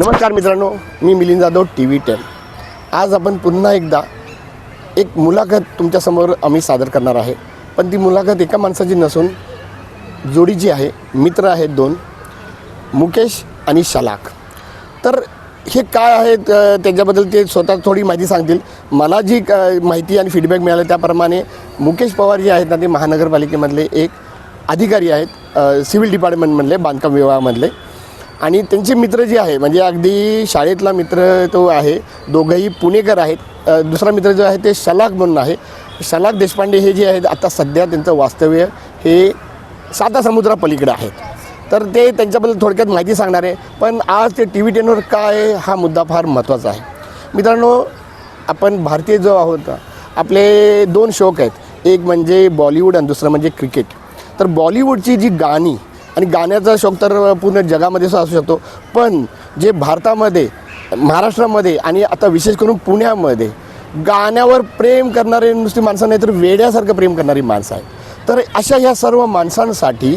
नमस्कार मित्रांनो मी Milind Jadhav T V ten. आज आपण पुन्हा एकदा एक मुलाखत तुमच्यासमोर आम्ही सादर करणार आहे. पण ती मुलाखत एका माणसाची नसून जोडीची आहे मित्र आहेत दोन मुकेश आणि शलाक तर हे काय आहे त्याच्याबद्दल ते स्वतः थोडी माहिती सांगतील. मला जी क- माहिती आणि फीडबॅक मिळालं त्याप्रमाणे मुकेश पवार जे आहेत ना ते महानगरपालिकेमधले एक अधिकारी आहेत सिव्हिल डिपार्टमेंटमधले बांधकाम विभागामधले. आणि त्यांचे मित्र जे आहे म्हणजे अगदी शाळेतला मित्र तो आहे दोघंही पुणेकर आहेत. दुसरा मित्र जो आहे ते शलाक म्हणून आहे. शलाक देशपांडे हे जे आहेत आता सध्या त्यांचं वास्तव्य हे साता समुद्रापलीकडे आहेत. तर ते त्यांच्याबद्दल थोडक्यात माहिती सांगणार आहे पण आज ते टी व्ही टेनवर काय हा मुद्दा फार महत्त्वाचा आहे. मित्रांनो आपण भारतीय जो आहोत आपले दोन शौक आहेत. एक म्हणजे बॉलिवूड आणि दुसरं म्हणजे क्रिकेट. तर बॉलिवूडची जी गाणी आणि गाण्याचा शौक तर पूर्ण जगामध्ये असू शकतो. पण जे भारतामध्ये महाराष्ट्रामध्ये आणि आता विशेष करून पुण्यामध्ये गाण्यावर प्रेम करणारे नुसती माणसं नाही तर वेड्यासारखं प्रेम करणारी माणसं आहेत. तर अशा ह्या सर्व माणसांसाठी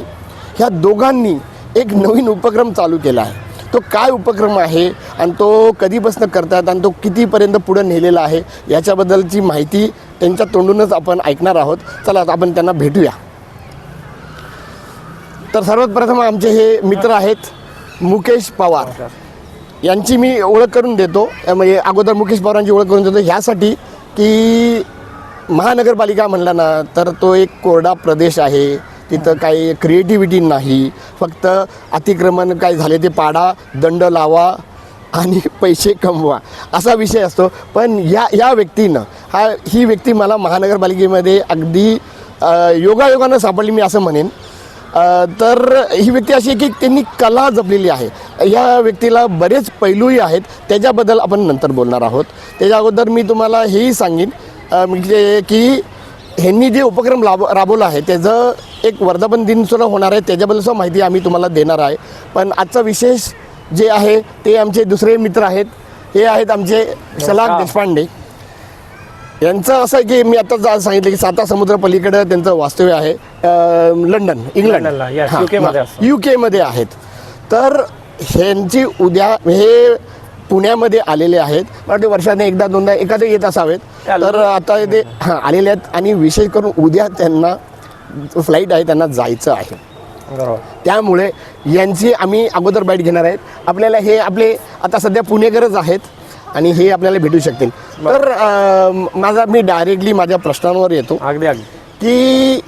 ह्या दोघांनी एक नवीन उपक्रम चालू केला आहे. तो काय उपक्रम आहे आणि तो कधीपासून करतात आणि तो कितीपर्यंत पुढं नेलेला आहे याच्याबद्दलची माहिती त्यांच्या तोंडूनच आपण ऐकणार आहोत. चला आता आपण त्यांना भेटूया. तर सर्वात प्रथम आमचे हे मित्र आहेत मुकेश पवार. यांची मी ओळख करून देतो. म्हणजे अगोदर मुकेश पवारांची ओळख करून देतो. ह्यासाठी की महानगरपालिका म्हणला ना तर तो एक कोरडा प्रदेश आहे. तिथं काही क्रिएटिव्हिटी नाही. फक्त अतिक्रमण काय झाले ते पाडा दंड लावा आणि पैसे कमवा असा विषय असतो. पण या या व्यक्तीनं हा ही व्यक्ती मला महानगरपालिकेमध्ये अगदी योगायोगानं सापडली मी असं म्हणेन. तर ही व्यक्ती अशी आहे की त्यांनी कला जपलेली आहे. या व्यक्तीला बरेच पैलूही आहेत. त्याच्याबद्दल आपण नंतर बोलणार आहोत. त्याच्या अगोदर मी तुम्हाला हेही सांगेन म्हणजे की ह्यांनी जे उपक्रम राब राबवला आहे त्याचं एक वर्धापन दिनसुद्धा होणार आहे. त्याच्याबद्दल सुद्धा माहिती आम्ही तुम्हाला देणार आहे. पण आजचा विशेष जे आहे ते आमचे दुसरे मित्र आहेत. हे आहेत आमचे शलाक देशपांडे. यांचं असं आहे की मी आता जा- सांगितलं की साता समुद्र पलीकडे त्यांचं वास्तव्य आहे. अं, लंडन इंग्लंड. लंडनला, yes, UK मध्ये आहेत. तर ह्यांची उद्या हे पुण्यामध्ये आलेले आहेत. वाटतं वर्षाने एकदा दोनदा एखादे येत असावेत. तर आता ते हां आलेले आहेत आणि विशेष करून उद्या त्यांना फ्लाईट आहे त्यांना जायचं आहे. बरोबर. त्यामुळे यांची आम्ही अगोदर बाईट घेणार आहेत. आपल्याला हे आपले आता सध्या पुणेकरच आहेत. आणि हे आपल्याला भेटू शकतील. तर अं, माझा मी डायरेक्टली माझ्या प्रश्नांवर येतो. अगदी अगदी. की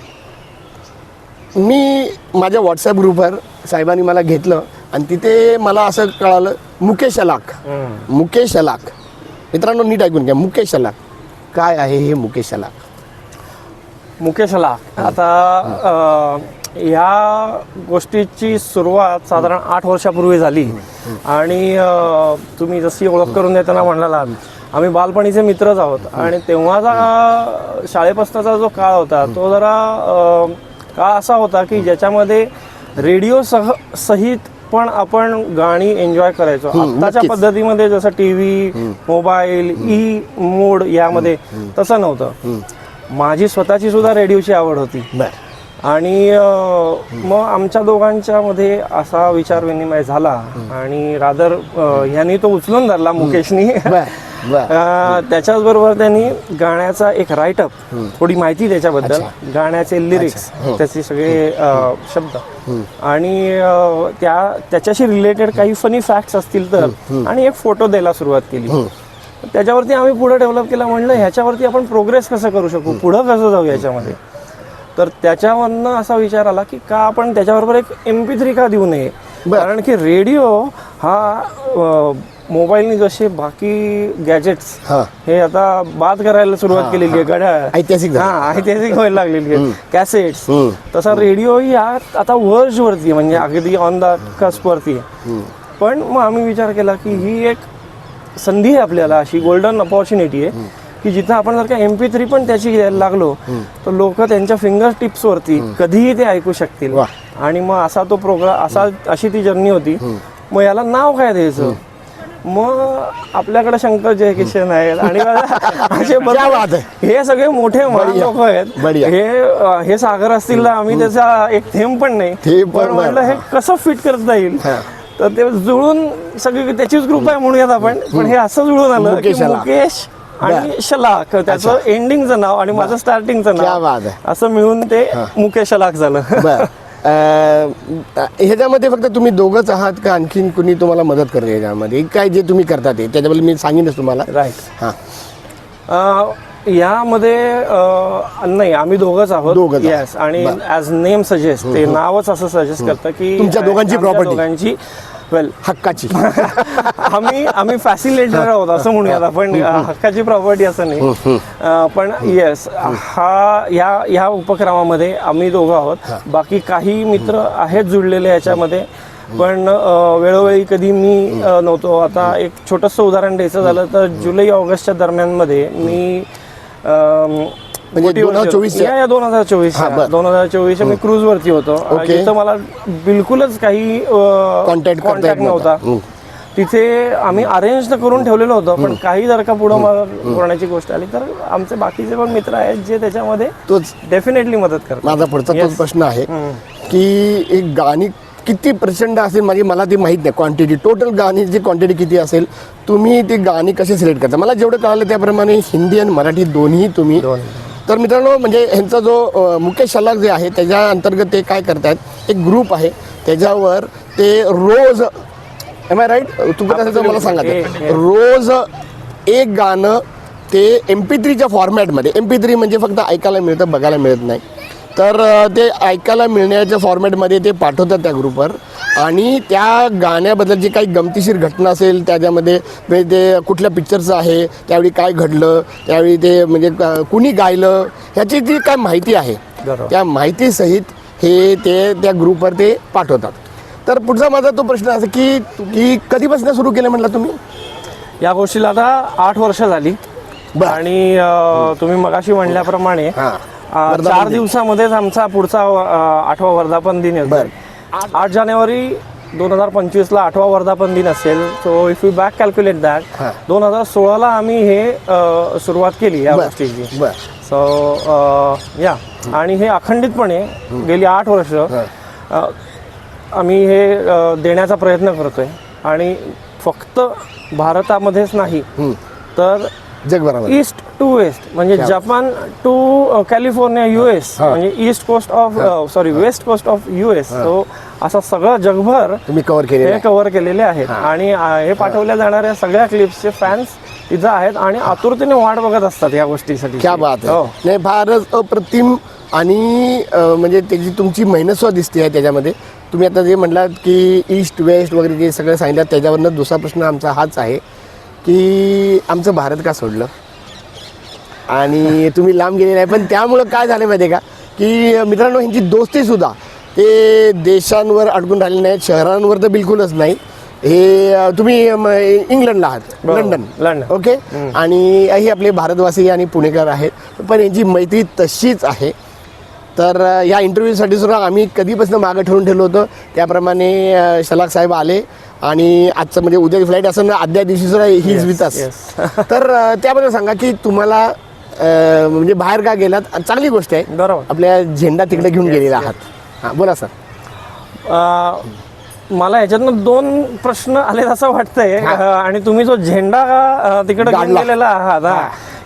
मी माझ्या व्हॉट्सॲप ग्रुपवर साहेबांनी मला घेतलं आणि तिथे मला असं कळालं मुकेश अलाक. हम्म. मुकेश अलाक. मित्रांनो नीट ऐकून घ्या मुकेश अलाक. काय आहे हे मुकेश अलाक? मुकेशला आता ह्या गोष्टीची सुरुवात साधारण आठ वर्षापूर्वी झाली. आणि तुम्ही जशी ओळख करून देताना म्हणाला आम्ही बालपणीचे मित्रच आहोत. आणि तेव्हाचा शाळेपासूनचा जो काळ होता तो जरा काळ असा होता की ज्याच्यामध्ये रेडिओ सह सहित पण आपण गाणी एन्जॉय करायचो. आताच्या. पद्धतीमध्ये जसं टीव्ही मोबाईल ई मोड यामध्ये तसं नव्हतं. माझी स्वतःची सुद्धा रेडिओची आवड होती. आणि मग आमच्या दोघांच्या मध्ये असा विचार विनिमय झाला आणि रादर ह्यांनी तो उचलून धरला मुकेशनी. त्याच्याच बरोबर त्यांनी गाण्याचा एक राईटअप थोडी माहिती त्याच्याबद्दल गाण्याचे लिरिक्स त्याचे सगळे शब्द. आणि त्या त्याच्याशी रिलेटेड काही फनी फॅक्ट्स असतील तर आणि एक फोटो द्यायला सुरुवात केली. त्याच्यावरती आम्ही पुढे डेव्हलप केला म्हणलं ह्याच्यावरती आपण प्रोग्रेस कसं करू शकू? पुढं कसं जाऊ याच्यामध्ये? तर त्याच्यावरनं असा विचार आला की का आपण त्याच्याबरोबर एक एम पी थ्री का देऊ नये. कारण की रेडिओ हा मोबाईलनी जसे बाकी गॅजेट्स हां. आता बाद करायला सुरुवात केलेली आहे घड्याळ ऐतिहासिक. हा ऐतिहासिक व्हायला लागलेली आहे कॅसेट्स. तसा रेडिओ ही आता वर्ज वरती म्हणजे अगदी ऑन द कस्प वरती पण मग आम्ही विचार केला की ही एक संधी आहे आपल्याला अशी गोल्डन अपॉर्च्युनिटी आहे. की जिथं आपण जर का एम पी थ्री पण त्याची घ्यायला लागलो तर लोक त्यांच्या फिंगर टिप्स वरती कधीही ते ऐकू शकतील. आणि मग असा तो प्रोग्राम असा अशी ती जर्नी होती. मग याला नाव काय द्यायचं? मग आपल्याकडे शंकर जयकिशन आहेत आणि असे है. सगळे मोठे. लोक आहेत. हे हे सागर असतील ना आम्ही त्याचा एक थेंब पण नाही. पण म्हटलं. हे कसं फिट करता येईल. तर ते जुळून सगळी त्याचीच ग्रुप आहे म्हणूयात आपण. पण हे असं जुळून आलं की. मुकेश आणि शलाख त्याचं एंडिंगचं नाव आणि माझं स्टार्टिंगचं क्या नाव. असं मिळून ते मुकेश शलाख झालं. ह्याच्यामध्ये फक्त तुम्ही दोघंच आहात का आणखीन कुणी तुम्हाला मदत करते ह्याच्यामध्ये काय जे तुम्ही करता ते? त्याच्याबद्दल मी सांगेनच तुम्हाला. राईट हां. यामध्ये नाही आम्ही दोघंच आहोत. येस आणि ॲज नेम सजेस्ट ते नावच असं सजेस्ट करतं की तुमच्या दोघांची property. दोघांची वेल हक्काची. आम्ही आम्ही फॅसिलिटेटर आहोत असं म्हणूयात आपण. हक्काची प्रॉपर्टी असं नाही. पण येस हा ह्या ह्या उपक्रमामध्ये आम्ही दोघं आहोत. बाकी काही मित्र आहेत जुळलेले याच्यामध्ये. पण वेळोवेळी कधी मी नव्हतो. आता एक छोटंसं उदाहरण द्यायचं झालं तर जुलै ऑगस्टच्या दरम्यानमध्ये मी म्हणजे 2024 च्या? या दोन हजार चोवीस. दोन हजार चोवीस मी क्रूज वरती होतो. ओके. जिथं मला बिलकुलच काही येत कॉन्टॅक्ट नव्हता. तिथे आम्ही अरेंज तर करून ठेवलेलं होतं पण काही जर का पुढं करण्याची गोष्ट आली तर आमचे बाकीचे पण मित्र आहेत जे त्याच्यामध्ये तोच डेफिनेटली मदत करतात. माझा पुढचा तोच. प्रश्न आहे की एक गाणी किती प्रचंड असेल म्हणजे मला ती माहीत नाही क्वांटिटी टोटल गाणीची क्वांटिटी किती असेल तुम्ही ती गाणी कशी सिलेक्ट करता? मला जेवढं कळालं त्याप्रमाणे हिंदी आणि मराठी दोन्ही तुम्ही तर मित्रांनो म्हणजे ह्यांचा जो मुकेश शलाक जे आहे त्याच्या अंतर्गत ते काय करतायत एक ग्रुप आहे. त्याच्यावर ते रोज एम आय राईट तुम्ही कसं मला सांगा. रोज एक गाणं ते एम पी थ्रीच्या फॉर्मॅटमध्ये एम पी थ्री म्हणजे फक्त ऐकायला मिळतं बघायला मिळत नाही. तर ते ऐकायला मिळण्याच्या फॉर्मॅटमध्ये ते पाठवतात त्या ग्रुपवर आणि त्या गाण्याबद्दल जी काही गमतीशीर घटना असेल त्याच्यामध्ये म्हणजे ते कुठल्या पिक्चरचं आहे त्यावेळी काय घडलं त्यावेळी ते म्हणजे कुणी गायलं ह्याची जी काय माहिती आहे. त्या माहितीसहित हे ते त्या ग्रुपवर ते पाठवतात तर पुढचा माझा तो प्रश्न असा की की कधीपासून सुरू केलं म्हटलं तुम्ही या गोष्टीला आता आठ वर्ष झाली बर. आणि तुम्ही मगाशी म्हणल्याप्रमाणे हां. अ, वर्धापन चार दिन. दिवसामध्येच आमचा पुढचा अ, आठवा वर्धापन दिन. असेल आठ जानेवारी दोन हजार पंचवीसला आठवा वर्धापन दिन असेल so if you back calculate that हां. दोन हजार सोळाला आम्ही हे अ, सुरुवात केली या बर गोष्टीची बर सो या आणि हे अखंडितपणे गेली आठ वर्ष अ, आम्ही हे अ, देण्याचा प्रयत्न करतोय आणि फक्त भारतामध्येच नाही. तर जगभरामध्ये. ईस्ट टू वेस्ट म्हणजे Japan to California U S हा. म्हणजे east coast of sorry west coast of U S तो असं सगळं जगभर तुम्ही कव्हर केलेलं आहे. कव्हर केलेले आहेत. आणि हे पाठवल्या जाणाऱ्या सगळ्या क्लिप्सचे फॅन्स तिथं आहेत आणि आतुरतेने वाट बघत असतात या गोष्टीसाठी. क्या बात हो. नाही फारच अप्रतिम आणि म्हणजे त्याची तुमची मेहनत सुद्धा दिसते आहे त्याच्यामध्ये. तुम्ही आता जे म्हटलात की ईस्ट वेस्ट वगैरे जे सगळं सांगितलं त्याच्यावरनं दुसरा प्रश्न आमचा हाच आहे. की आमचं भारत का सोडलं? आणि तुम्ही लांब गेले नाही पण त्यामुळं काय झालं माहिती आहे का? की मित्रांनो ह्यांची दोस्ती सुद्धा ते देशांवर अडकून राहिली नाहीत शहरांवर तर बिलकुलच नाही. हे तुम्ही इंग्लंडला आहात बरोबर. लंडन. लंडन. ओके? आणि हे आपले भारतवासी आणि पुणेकर आहेत पण यांची मैत्री तशीच आहे. तर अ, या इंटरव्ह्यूसाठी सुद्धा आम्ही कधीपासून मागं ठेवून ठेवलं होतं त्याप्रमाणे शलाक साहेब आले आणि आजचं म्हणजे उद्याची फ्लाईट असं ना आदल्या दिवशी सुद्धा हीज विथ अस yes. तर त्याबद्दल सांगा की तुम्हाला म्हणजे बाहेर का गेलात? चांगली गोष्ट आहे. बरोबर. आपल्या झेंडा तिकडे घेऊन गेलेला आहात. हां बोला सर. मला याच्यातनं दोन प्रश्न आले असं वाटतंय. आणि तुम्ही जो झेंडा तिकडे घेऊन. गेलेला आहात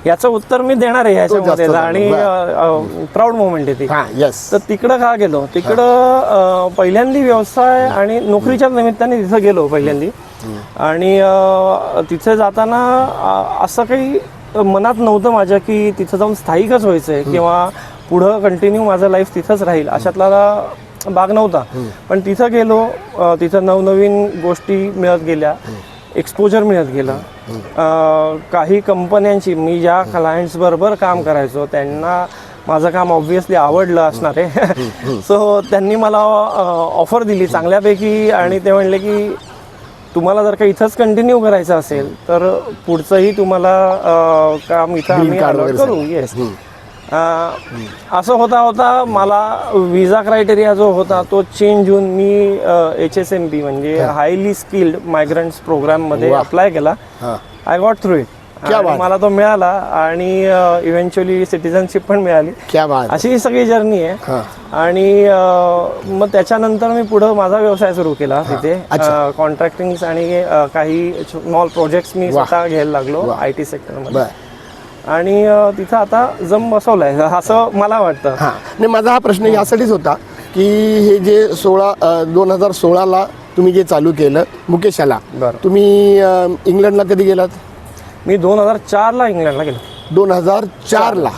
याचं उत्तर मी देणार आहे याच्यामध्ये. जास्त आणि प्राऊड मोमेंट आहे ती. हां येस तर तिकडं का गेलो? तिकडं अ, पहिल्यांदी व्यवसाय आणि नोकरीच्या निमित्ताने तिथं गेलो पहिल्यांदी. आणि अ, तिथे जाताना अ, असं काही मनात नव्हतं माझ्या की तिथं जाऊन स्थायिकच व्हायचंय किंवा पुढं कंटिन्यू माझं लाईफ तिथंच राहील. अशातला भाग नव्हता. पण तिथं गेलो अ, तिथं नवनवीन गोष्टी मिळत गेल्या. एक्सपोजर मिळत गेलं. अ, काही कंपन्यांची मी ज्या क्लायंट्स बरोबर काम करायचो त्यांना माझं काम ऑब्विसली आवडलं असणार. आहे सो त्यांनी मला ऑफर दिली चांगल्यापैकी आणि ते म्हणले की तुम्हाला जर का इथंच कंटिन्यू करायचं असेल तर पुढचंही तुम्हाला अ, काम इथं आम्ही allot करू. येस असं होता होता मला विजा क्रायटेरिया जो होता तो चेंज होऊन मी एच एस एम पी म्हणजे हायली स्किल्ड मायग्रंट्स प्रोग्राममध्ये वा. अप्लाय केला. हां. आय गॉट थ्रू इट क्या आणि बात. मला तो मिळाला आणि इव्हेंच्युअली सिटीजनशिप पण मिळाली. क्या बात. अशी ही सगळी जर्नी आहे. हां. आणि मग त्याच्यानंतर मी पुढं माझा व्यवसाय सुरू केला तिथे. कॉन्ट्रॅक्टिंग आणि काही स्मॉल प्रोजेक्ट्स मी. स्वतः घ्यायला लागलो. आय टी सेक्टरमध्ये आणि तिथं आता जम बसवलाय. असं मला वाटतं. हां. नाही माझा हा प्रश्न यासाठीच होता की हे जे सोळा दोन हजार सोळाला तुम्ही जे चालू केलं मुकेशाला बरं. तुम्ही अ, इंग्लंडला कधी गेलात? मी दोन हजार चारला इंग्लंडला गेलो. दोन हजार चारला?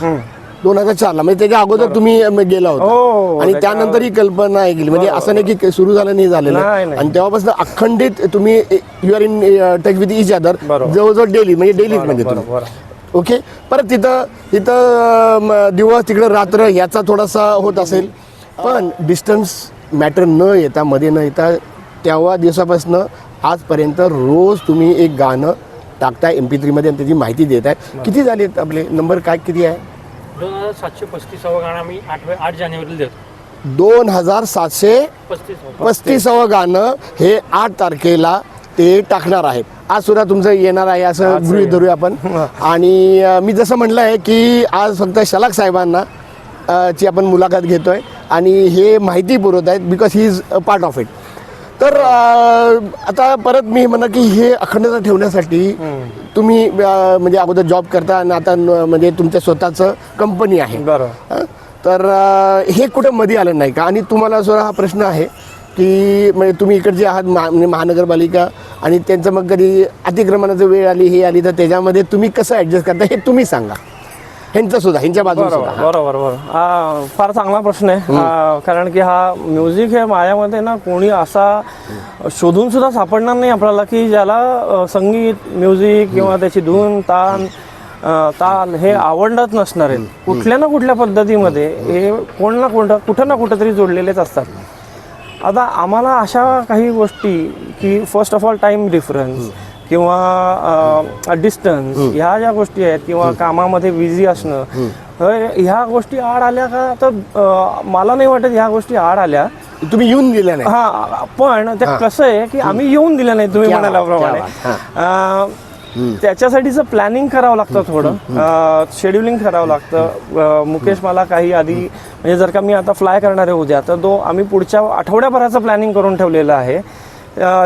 दोन हजार चारला. म्हणजे त्याच्या अगोदर तुम्ही गेला हो, होता आणि त्याच्या- त्यानंतर ही कल्पना ऐकली म्हणजे असं नाही की सुरू झालं नाही झालेलं. नाही, नाही. आणि तेव्हापासून अखंडित तुम्ही you are in touch with each other बरोबर. जवळजवळ डेली म्हणजे डेलीच म्हणजे तुम्ही. बरोबर. ओके? परत तिथं तिथं दिवस तिकडं रात्र याचा थोडासा होत असेल. पण डिस्टन्स मॅटर न येता मध्ये न येता तेव्हा दिवसापासून आजपर्यंत रोज तुम्ही एक गाणं टाकताय एम पी थ्रीमध्ये आणि त्याची माहिती देत आहे किती झाले आपले? नंबर काय किती आहे? दोन हजार सातशे पस्तीसावं गाणं आम्ही आठ आठ जानेवारीला देतो. दोन हजार सातशे पस्तीस पस्तीसावं गाणं हे आठ तारखेला ते टाकणार आहेत. आज सुद्धा तुमचं येणार आहे असं गृहित धरूया आपण. आणि मी जसं म्हटलं आहे की आज फक्त शलाक साहेबांना ची आपण मुलाखत घेतोय. आणि हे माहिती पुरवत आहेत because he is a part of it तर आता परत मी म्हणा की हे अखंडता ठेवण्यासाठी तुम्ही म्हणजे अगोदर जॉब करता आणि आता म्हणजे तुमच्या स्वतःचं कंपनी आहे. बरोबर? तर हे कुठं मध्ये आलं नाही का? आणि तुम्हाला सुद्धा हा प्रश्न आहे. की म्हणजे तुम्ही इकडचे आहात महा म्हणजे महानगरपालिका आणि त्यांचं मग कधी अतिक्रमणाची वेळ आली हे आली तर त्याच्यामध्ये तुम्ही कसं ॲडजस्ट करता हे तुम्ही सांगा. ह्यांचं सुद्धा ह्यांच्या बाजून बरोबर सुद्धा. बरोबर बरोबर. हा फार चांगला प्रश्न आहे. हा, कारण की हा म्युझिक हे माझ्यामध्ये ना कोणी असा शोधून सुद्धा सापडणार नाही आपल्याला की ज्याला अ, संगीत म्युझिक किंवा त्याची धून तान अ, ताल हे आवडत नसणार आहेत. कुठल्या ना कुठल्या पद्धतीमध्ये हे कोण ना कोणतं कुठं ना कुठं तरी जोडलेलेच असतात. आता आम्हाला अशा काही गोष्टी की first of all time difference किंवा डिस्टन्स ह्या ज्या गोष्टी आहेत किंवा कामामध्ये बिझी असणं हे- ह्या गोष्टी आड आल्या का तर मला नाही वाटत ह्या गोष्टी आड आल्या. तुम्ही येऊन दिल्या नाही. हा पण ते कसं आहे की आम्ही येऊन दिलं नाही तुम्ही म्हणाल्याप्रमाणे त्याच्यासाठीचं प्लॅनिंग करावं लागतं थोडं. शेड्युलिंग करावं लागतं. मुकेश मला काही आधी म्हणजे जर का मी आता फ्लाय करणार आहे उद्या तर तो आम्ही पुढच्या आठवड्याभराचं प्लॅनिंग करून ठेवलेलं आहे.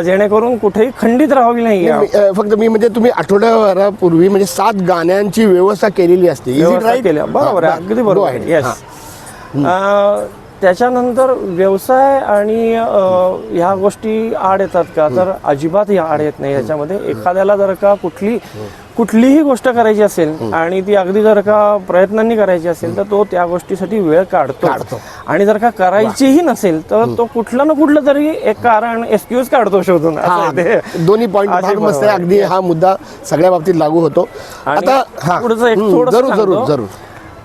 जेणेकरून कुठेही खंडित राहावी नाही फक्त मी म्हणजे तुम्ही आठवड्याभरापूर्वी म्हणजे सात गाण्यांची व्यवस्था केलेली असते. बरोबर आहे. अगदी बरोबर. ahead. येस हा. त्याच्यानंतर व्यवसाय आणि ह्या गोष्टी आड येतात का? तर अजिबात ह्या आड येत नाही. याच्यामध्ये एखाद्याला जर का कुठली कुठलीही गोष्ट करायची असेल आणि ती अगदी जर का प्रयत्नांनी करायची असेल तर तो त्या गोष्टीसाठी वेळ काढतो. काढतो. आणि जर का करायचीही नसेल तर तो कुठलं ना कुठलं तरी एक कारण एक्सक्यूज काढतो शोधून. दोन्ही पॉईंट मस्त. अगदी हा मुद्दा सगळ्या बाबतीत लागू होतो. आता पुढचं एक थोडंसं जरूर. जरूर.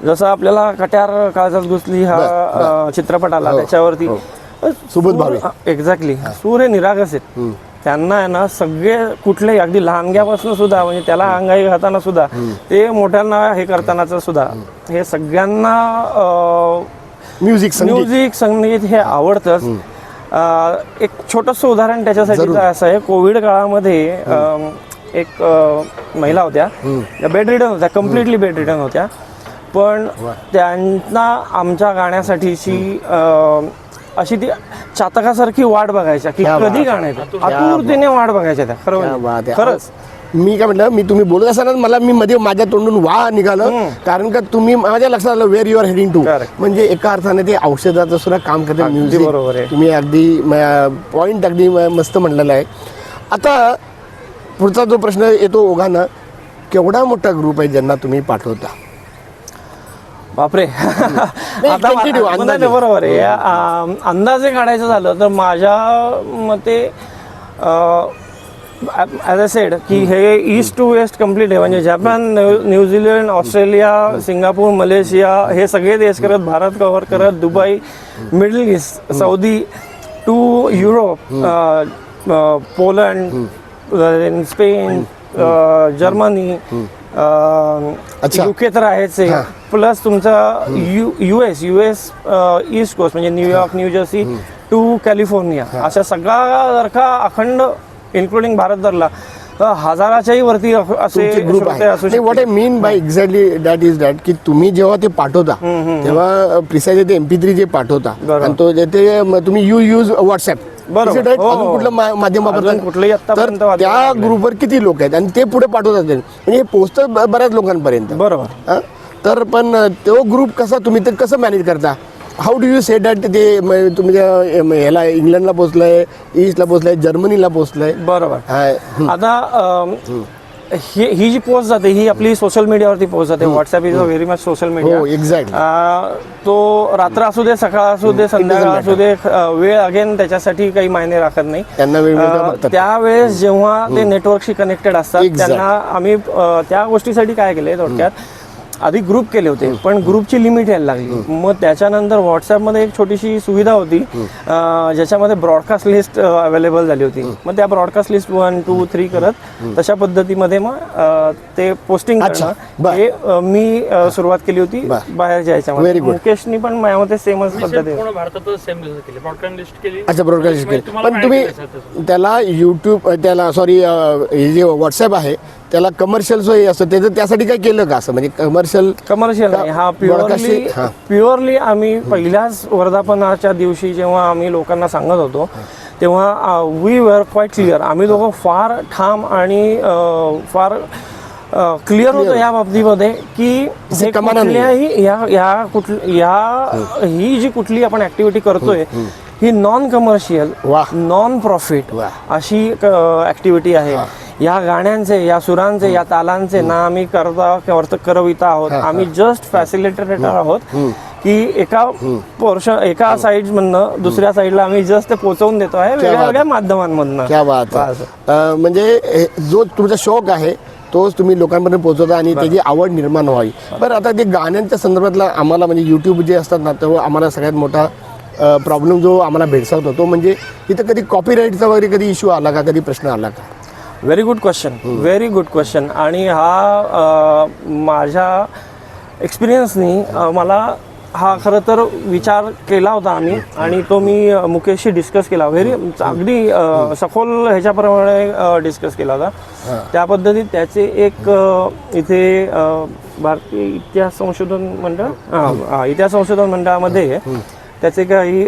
जसं आपल्याला कट्यार काळजात घुसली हा चित्रपट आला हो, त्याच्यावरती. सुबोध भावे. एक्झॅक्टली सूर हे निरागस आहेत. त्यांना आहे ना सगळे कुठलेही अगदी लहानग्यापासून सुद्धा म्हणजे त्याला अंगाई घालताना सुद्धा ते मोठ्यांना हे करतानाच सुद्धा हे सगळ्यांना म्युझिक संगीत. म्युझिक संगीत हे आवडतंच. एक छोटंसं उदाहरण त्याच्यासाठी. असं आहे कोविड काळामध्ये एक महिला होत्या. बेड रिडन होत्या कम्प्लिटली बेड रिडन होत्या. पण त्यांना आमच्या गाण्यासाठीची अ, अशी ती चातकासारखी वाट बघायच्या की कधी आहे. गाणं येतं. आतुरतेने वाट बघायच्या त्या खरं म्हणजे. खरंच. मी काय म्हटलं मी तुम्ही बोलत असताना मला मी मध्ये माझ्या तोंडून वा निघालं. कारण का तुम्ही माझ्या लक्षात आलं where you are heading to. म्हणजे एका अर्थाने ते औषधाचं सुद्धा काम करते म्युझिक बरोबर आहे. तुम्ही अगदी पॉइंट अगदी मस्त म्हणलेला आहे. आता पुढचा जो प्रश्न येतो ओघानं केवढा मोठा ग्रुप आहे ज्यांना तुम्ही पाठवता? बापरे. आता tentative, मा- अंदाजे. बरोबर आहे. आ, अंदाजे काढायचं झालं तर माझ्या मते ॲज अ सेड की हे ईस्ट टू वेस्ट कंप्लीट आहे. म्हणजे Japan new- New Zealand Australia Singapore Malaysia हे सगळे देश करत भारत कव्हर करत Dubai Middle East Saudi to Europe Poland Spain Germany अच्छा. युके तर आहेच आहे. प्लस तुमचा U U S U S east coast म्हणजे New York New Jersey to California अशा सगळा जर का अखंड इन्क्लुडिंग भारत धरला. अ, हजाराच्याही वरती असे तुमचे ग्रुप श्रोते आहे. नाही what I mean by exactly that is that की तुम्ही जेव्हा ते पाठवता तेव्हा प्रिसाइज ते एमपी थ्री जे पाठवता बरोबर. आणि तो जे ते म- तुम्ही यू यूज व्हॉट्सअप बरोबर. हो, हो. कुठलं मा- माध्यम अजून वापरता कुठलंही तर आत्तापर्यंत माध्यम त्या ग्रुपवर किती लोक आहेत आणि ते पुढे पाठवतात ते. म्हणजे हे पोहोचतं ब- बऱ्याच लोकांपर्यंत बरोबर हा? तर पण तो ग्रुप कसा तुम्ही ते कसं मॅनेज करता how do you say that ते म- तुम्ही म- ह्याला इंग्लंडला पोहोचलंय ईस्टला पोहोचलंय जर्मनीला पोहोचलंय बरोबर हा, हं. आता अम, ही ही जी पोस्ट जाते ही आपली सोशल मीडियावरती पोस्ट जाते. WhatsApp is a very much social media हो एक्झॅक्ट तो रात्र असू दे सकाळ असू दे संध्याकाळ असू दे अ, वेळ अगेन त्याच्यासाठी काही मायने राखत नाही. त्यांना वेळ मिळतो अ, बघतात. त्यावेळेस जेव्हा ते नेटवर्कशी कनेक्टेड असतात Exact. त्यांना आम्ही अ, त्या गोष्टीसाठी काय केले थोडक्यात आधी ग्रुप केले होते पण ग्रुपची लिमिट यायला लागली. मग त्याच्यानंतर व्हॉट्सअपमध्ये एक छोटीशी सुविधा होती. ज्याच्यामध्ये ब्रॉडकास्ट लिस्ट अवेलेबल झाली होती. मग त्या broadcast list one two three करत तशा पद्धतीमध्ये मग ते पोस्टिंग अच्छा. करणं. हे मी सुरुवात केली होती Very good. मुकेशनी पण माझ्यामध्ये सेमच पद्धती पूर्ण भारतातच सेम लिस्ट केली. ब्रॉडकास्ट लिस्ट अच्छा ब्रॉडकास्ट पण तुम्ही. त्याला यूट्यूब त्याला सॉरी हे जे व्हॉट्सअप आहे त्याला कमर्शियल सोयी असतं त्याचं त्यासाठी काय केलं का असं? म्हणजे कमर्शियल कमर्शियल नाही. हा प्युअरली हा. प्युअरली आम्ही पहिल्याच वर्धापनाच्या दिवशी जेव्हा आम्ही लोकांना सांगत होतो तेव्हा वी वर क्वाईट क्लिअर आम्ही लोक फार ठाम आणि अ, फार क्लिअर होतो या बाबतीमध्ये की हे कमाना नाही. कुठल्याही या या कुठ या ही जी कुठली आपण ऍक्टिव्हिटी करतोय ही नॉन कमर्शियल वाह. Non profit. अशी ऍक्टिव्हिटी आहे. या गाण्यांचे या सुरांचे या तालांचे ना आम्ही करता किंवा करविता आहोत. आम्ही जस्ट फॅसिलिटेटर आहोत की एका पोर्शन एका साईड मधनं दुसऱ्या साईडला आम्ही जस्ट ते पोहोचवून देतो. आहे वेगळ्या बात. वेगळ्या माध्यमांमधनं. क्या बात. म्हणजे जो तुमचा शौक आहे तोच तुम्ही लोकांपर्यंत पोहोचवता आणि त्याची आवड निर्माण व्हावी. बरं. आता ते गाण्यांच्या संदर्भातला आम्हाला म्हणजे यूट्यूब जे असतात ना तेव्हा आम्हाला सगळ्यात मोठा प्रॉब्लेम जो आम्हाला भेडसावतो तो म्हणजे इथं कधी कॉपीराईटचा वगैरे कधी इश्यू आला का? कधी प्रश्न आला का? Very good question very good question आणि हा माझ्या एक्सपिरियन्सनी मला हा खरं तर विचार केला होता आम्ही. आणि तो मी मुकेशशी डिस्कस केला. व्हेरी अगदी सखोल ह्याच्याप्रमाणे डिस्कस केला होता. त्या पद्धतीत त्याचे एक इथे भारतीय इतिहास संशोधन मंडळ इतिहास संशोधन मंडळामध्ये त्याचे काही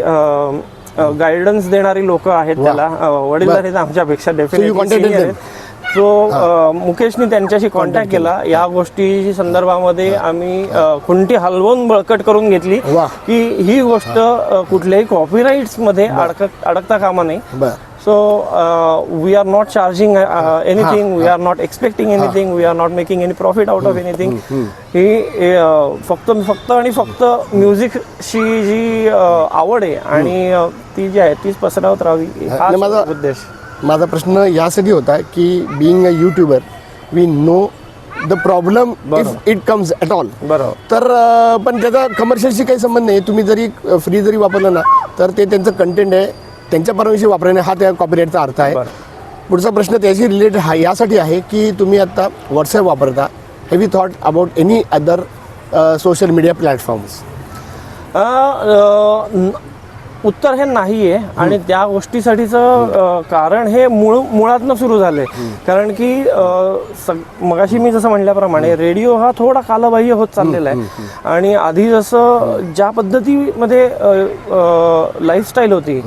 गायडन्स देणारी लोक आहेत त्याला. वडीलधारी आहेत. आमच्यापेक्षा डेफिनेटली? सो मुकेशनी त्यांच्याशी कॉन्टॅक्ट केला. या गोष्टी संदर्भामध्ये आम्ही खुंटी हलवून बळकट करून घेतली. की ही गोष्ट कुठल्याही कॉपीराईट्समध्ये अडक अडकता कामा नये बरं so we are not charging anything we are not expecting anything we are not making any profit out of anything ही अ, फक्त फक्त आणि फक्त म्युझिकशी जी अ, आवड आहे आणि अ, ती जी आहे तीच पसरवत राहावी. नाही, हाच माझा- उद्देश. माझा प्रश्न यासाठी होता की being a YouTuber we know the problem if it comes at all बरोबर. तर अं, पण त्याचा कमर्शियलशी काही संबंध नाही. तुम्ही जरी फ्री जरी वापरलं ना तर ते त्यांचं कंटेंट आहे. त्यांच्या परवानगी वापरणे हा त्या कॉपीराईटचा अर्थ आहे. पुढचा प्रश्न त्याशी रिलेटेड हा यासाठी आहे की तुम्ही आता व्हॉट्सॲप वापरता. Have you thought about any other social media platforms उत्तर हे नाही आहे आणि त्या गोष्टीसाठीचं कारण हे मूळ मुळातनं सुरू झालंय. कारण की सग- मगाशी मी जसं म्हणल्याप्रमाणे रेडिओ हा थोडा कालबाह्य होत चाललेला आहे. आणि आधी जसं ज्या पद्धतीमध्ये लाईफस्टाईल होती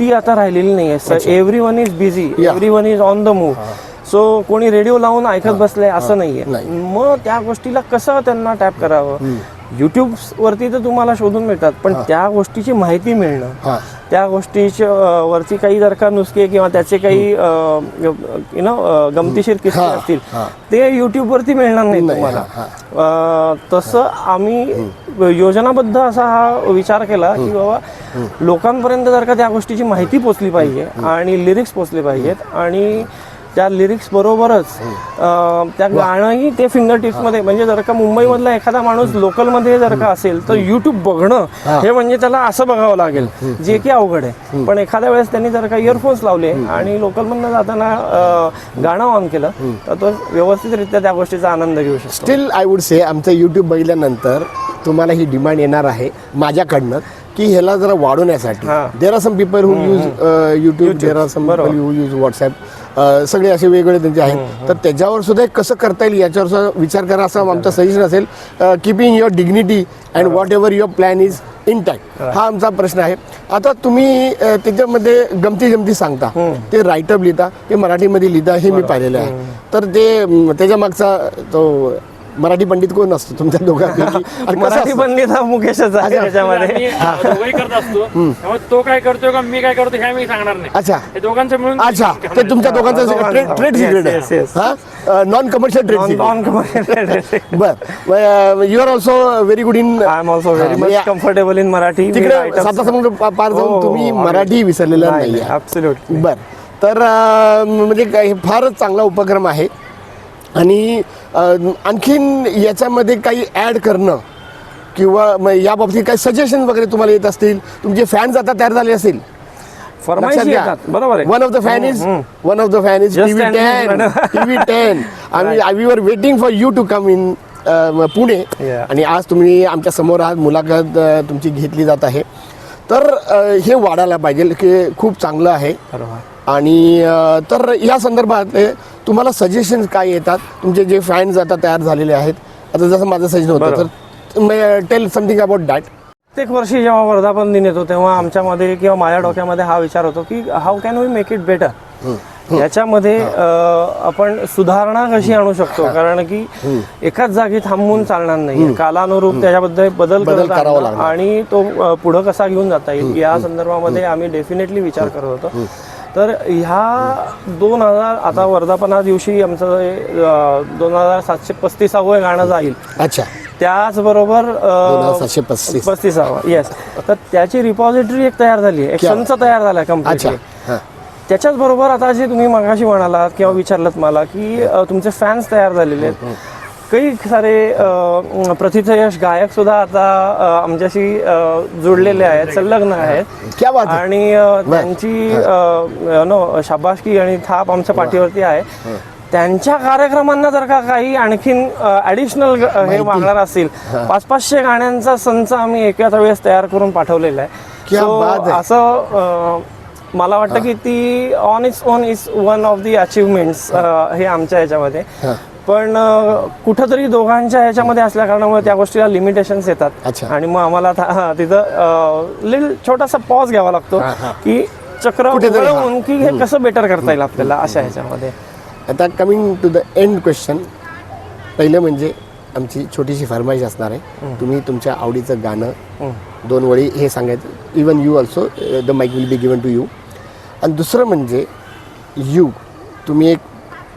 ती आता राहिलेली नाही आहे everyone is busy. Everyone is on the move so कोणी रेडिओ लावून ऐकत बसलंय असं नाहीये. नाही. मग त्या गोष्टीला कसं त्यांना टॅप करावं? युट्यूब वरती तर तुम्हाला शोधून मिळतात पण त्या गोष्टीची माहिती मिळणं त्या गोष्टीच्या वरती काही जर का नुसके किंवा त्याचे काही यु नो गमतीशीर किस्से असतील. ते युट्यूब वरती मिळणार नाही तुम्हाला. तसं आम्ही योजनाबद्ध असा हा विचार केला की बाबा लोकांपर्यंत जर का त्या गोष्टीची माहिती पोचली पाहिजे आणि लिरिक्स पोचले पाहिजेत आणि त्या लिरिक्स बरोबरच त्या गाणंही ते फिंगर टिप्समध्ये म्हणजे जर का मुंबईमधला एखादा माणूस लोकलमध्ये जर का असेल तर युट्यूब बघणं हे. म्हणजे त्याला असं बघावं लागेल जे की अवघड आहे. पण एखाद्या वेळेस त्यांनी जर का इयरफोन्स लावले आणि लोकलमधनं जाताना गाणं ऑन केलं तर तो व्यवस्थितरित्या त्या गोष्टीचा आनंद घेऊ शकतो. स्टील आय वुड से आमचं यूट्यूब बघितल्यानंतर तुम्हाला ही डिमांड येणार आहे माझ्याकडनं की ह्याला जरा वाढवण्यासाठी. There are some people who use YouTube there are some. People who use WhatsApp uh, सगळे असे वेगवेगळे त्यांचे आहेत. तर त्याच्यावर सुद्धा एक कसं करता येईल याच्यावर सुद्धा विचार करा असं आमचं सजेशन असेल. Keeping your dignity and whatever your plan is intact हा आमचा प्रश्न आहे. आता तुम्ही त्याच्यामध्ये गमती जमती सांगता. ते राईटअप लिहिता ते मराठीमध्ये लिहिता हे मी पाहिलेलं आहे. तर ते त्याच्या मागचा तो मराठी पंडित कोण असतो तुमच्या दोघांपैकी? मराठी? पंडित हा मुकेशच आहे अच्छा. त्याच्यामध्ये आम्ही दोघंही करत असतो. त्यामुळे तो काय करतोय का मी काय करतो हे मी सांगणार नाही. अच्छा. हे दोघांचं मिळून अच्छा. ते तुमच्या दोघांचं. Trade secret. आहे. हा? Non commercial trade non commercial बर. You are also very good in I am also very much comfortable in Marathi तिकडे साता समुद्र पा- पार हो, जाऊन तुम्ही हो, मराठी विसरलेला नाही बर. तर म्हणजे काय- हे फारच चांगला उपक्रम आहे. आणि आणखीन याच्यामध्ये काही ॲड करणं किंवा म- या बाबतीत काही सजेशन वगैरे तुम्हाला येत असतील तुमचे फॅन्स आता तयार झाले असतील. बरोबर आहे. One of the fan is one of the fan is TV ten TV ten आम्ही we are waiting for you to come in Pune. आणि आज तुम्ही आमच्यासमोर आहात. मुलाखत तुमची घेतली जात आहे. तर हे वाढायला पाहिजे की खूप चांगलं आहे. आणि तर या संदर्भात तुम्हाला सजेशन काय येतात? तुमचे जे फॅन्स आता तयार झालेले आहेत आता जसं माझं सजेशन होतं तर टेल समथिंग अबाउट दॅट प्रत्येक वर्षी जेव्हा वर्धापन दिन येतो तेव्हा आमच्यामध्ये किंवा माझ्या डोक्यामध्ये हा विचार होतो की how can we make it better याच्यामध्ये आपण सुधारणा कशी आणू शकतो? कारण की एकाच जागी थांबून चालणार नाही कालानुरूप त्याच्याबद्दल बदल बदल करत. आणि तो पुढं कसा घेऊन जाता येईल या संदर्भामध्ये आम्ही डेफिनेटली विचार करत होतो. तर ह्या दोन हजार आता वर्धापना दिवशी आमचं दोन हजार सातशे पस्तीसावं गाणं जाईल. अच्छा. त्याचबरोबर सातशे पस्तीस. पस्तीसावा येस तर त्याची रिपॉझिटरी एक तयार झाली आहे. एक? संच तयार झाला हां. त्याच्याच बरोबर आता जे तुम्ही मगाशी म्हणालात किंवा विचारलं मला की तुमचे फॅन्स तयार झालेले आहेत. काही सारे प्रथितयश गायक सुद्धा आता आमच्याशी जोडलेले आहेत संलग्न आहेत. आणि त्यांची नो शाबासकी आणि थाप आमच्या पाठीवरती आहे. त्यांच्या कार्यक्रमांना जर का काही आणखीन ऍडिशनल हे मागणार असतील पाच पाचशे गाण्यांचा संच आम्ही एकाच वेळेस तयार करून पाठवलेला आहे. असं मला वाटतं की ती on its own is one of the achievements हे आमच्या ह्याच्यामध्ये. हा. पण कुठंतरी दोघांच्या ह्याच्यामध्ये असल्या कारणामुळे त्या गोष्टीला लिमिटेशन्स येतात. अच्छा. आणि मग आम्हाला तिथं लिल छोटासा पॉज घ्यावा लागतो. की चक्र की हे कसं बेटर करता येईल आपल्याला अशा ह्याच्यामध्ये. आता coming to the end question पहिलं म्हणजे आमची छोटीशी फरमाईश असणार आहे. तुम्ही तुमच्या आवडीचं गाणं दोन वळी हे सांगायचं. Even you also the mike will be given to you आणि दुसरं म्हणजे यू तुम्ही एक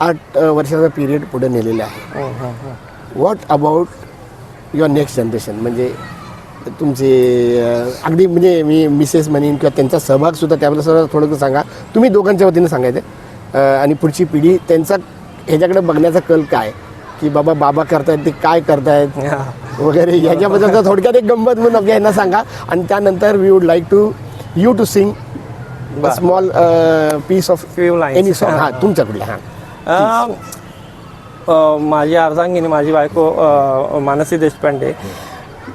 आठ वर्षाचा पिरियड पुढे नेलेला आहे. What about your next generation म्हणजे तुमचे अगदी म्हणजे मी मिसेस म्हणेन किंवा त्यांचा सहभागसुद्धा त्याबद्दल सर्व थोडंसं सांगा. तुम्ही दोघांच्या वतीने सांगायचं आणि पुढची पिढी त्यांचा ह्याच्याकडे बघण्याचा कल काय? की बाबा बाबा करतायत ते काय करतायत? वगैरे ह्याच्याबद्दल तर थोडक्यात एक गंमत म्हणून आपल्या यांना सांगा. आणि त्यानंतर we would like to you to sing small piece of. Any song हां. तुमच्याकडे हां. माझी अर्धांगिनी माझी बायको मानसी देशपांडे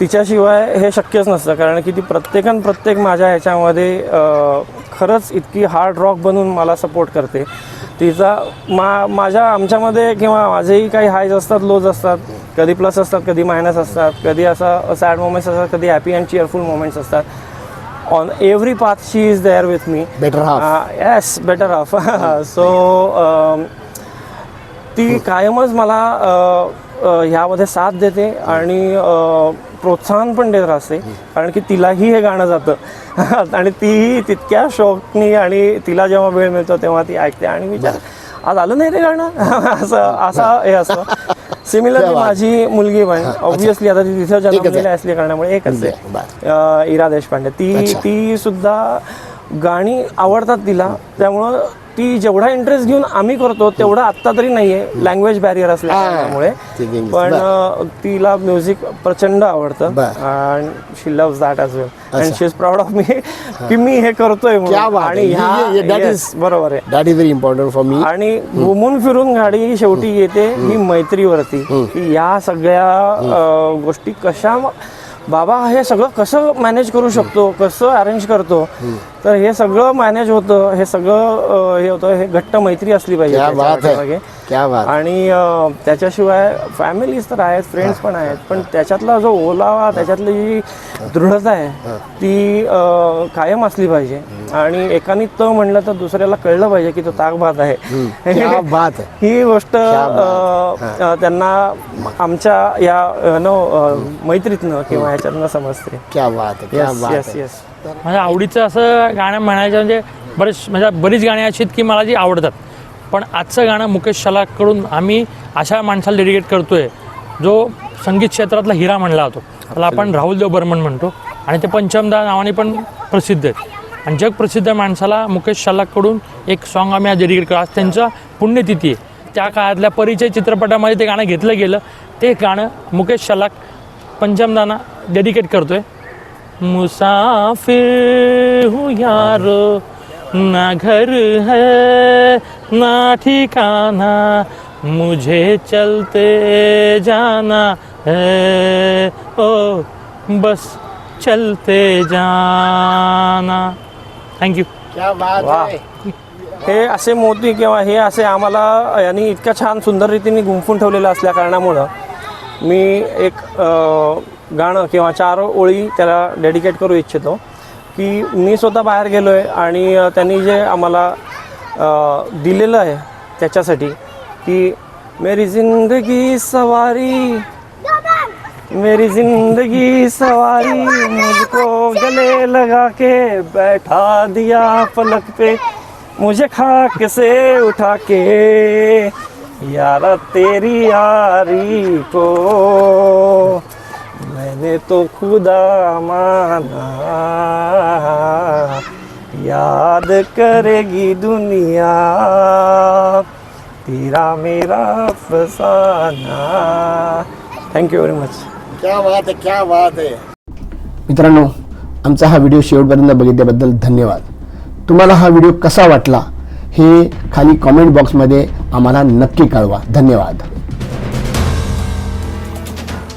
तिच्याशिवाय हे शक्यच नसतं. कारण की ती प्रत्येकन प्रत्येक माझ्या ह्याच्यामध्ये खरंच इतकी हार्ड रॉक बनून मला सपोर्ट करते. तिचा मा माझ्या आमच्यामध्ये किंवा माझेही काही हायज असतात लोज असतात. कधी प्लस असतात कधी मायनस असतात. कधी असं सॅड मोमेंट्स असतात कधी हॅपी अँड चिअरफुल मोमेंट्स असतात. On every path she is there with me Better half. Yes better half so ती कायमच मला ह्यामध्ये साथ देते आणि प्रोत्साहन पण देत असते कारण की तिलाही हे गाणं जातं. आणि तीही तितक्या शौकनी आणि तिला जेव्हा वेळ मिळतो तेव्हा ती ऐकते. आणि विचार आज आलं नाही ते गाणं? असं असं हे असं सिमिलरली. माझी मुलगी पण ऑब्विसली आता ती तिथं एकच आहे. जन्मलेली असल्या कारणामुळे एकच आहे इरा देशपांडे. ती. ती सुद्धा गाणी आवडतात तिला. त्यामुळं ती जेवढा इंटरेस्ट घेऊन आम्ही करतो तेवढा आत्ता तरी नाहीये. लँग्वेज बॅरियर असल्या. कारणामुळे. ते English. पण तिला म्युझिक प्रचंड आवडतं. And she love that as well and. She is proud of me की मी हे करतोय आहे. आणि बरोबर आहे. That is very important for me आणि घुमून फिरून गाडी शेवटी येते ही मैत्रीवरती. की या सगळ्या गोष्टी कशा बाबा हे सगळं कसं मॅनेज करू शकतो? कसं अरेंज करतो? तर हे सगळं मॅनेज होतं हे सगळं हे होतं हे घट्ट मैत्री असली पाहिजे आणि त्याच्याशिवाय फॅमिलीज तर आहेत फ्रेंड्स पण आहेत पण त्याच्यातला जो ओलावा त्याच्यातली जी दृढता आहे ती कायम असली पाहिजे. आणि एकाने त म्हणलं तर दुसऱ्याला कळलं पाहिजे की तो ताकभात क्या आहे. ही गोष्ट त्यांना आमच्या या नो मैत्रीतनं किंवा ह्याच्यातनं समजते. क्या बात येस येस माझ्या आवडीचं असं गाणं म्हणायचं म्हणजे बरेच म्हणजे बरीच गाणी अशी आहेत की मला जी आवडतात. पण आजचं गाणं मुकेश शलाकडून आम्ही अशा माणसाला डेडिकेट करतोय जो संगीत क्षेत्रातला हिरा म्हणला जातो. त्याला आपण राहुल देव बर्मन म्हणतो आणि ते पंचमदा नावाने पण प्रसिद्ध आहेत. आणि जगप्रसिद्ध माणसाला मुकेश शलाकडून एक सॉन्ग आम्ही आज डेडिकेट करतो. आज त्यांचा पुण्यतिथी आहे. त्या काळातल्या परिचय चित्रपटामध्ये ते गाणं घेतलं गेलं. ते गाणं मुकेश शलाक पंचमदाना डेडिकेट करतोय. मुसाफिर हूँ यारो। ना घर है ना ठिकाना मुझे चलते जाना है। ओ बस चलते जाना। थँक्यू क्या बात वा. आहे हे असे मोती किंवा हे असे आम्हाला यांनी इतक्या छान सुंदर रीतीने गुंफून ठेवलेलं असल्या कारणामुळं मी एक गाणं किंवा चार ओळी त्याला डेडिकेट करू इच्छितो. की मी स्वतः बाहेर गेलो आहे आणि त्यांनी जे आम्हाला दिलेलं आहे त्याच्यासाठी की मेरी जिंदगी सवारी मेरी जिंदगी सवारी मुझको गले लगा के बैठा दिया पलक पे मुझे खाक से उठा के यारा तेरी यारी को। मैंने तो खुदा माना। याद करेगी दुनिया तेरा मेरा फसाना। थँक्यू व्हेरी मच क्या बात आहे क्या बात आहे मित्रांनो आमचा हा व्हिडिओ शेवटपर्यंत बघितल्याबद्दल धन्यवाद. तुम्हाला हा व्हिडिओ कसा वाटला हे खाली कॉमेंट बॉक्समध्ये आम्हाला नक्की कळवा. धन्यवाद.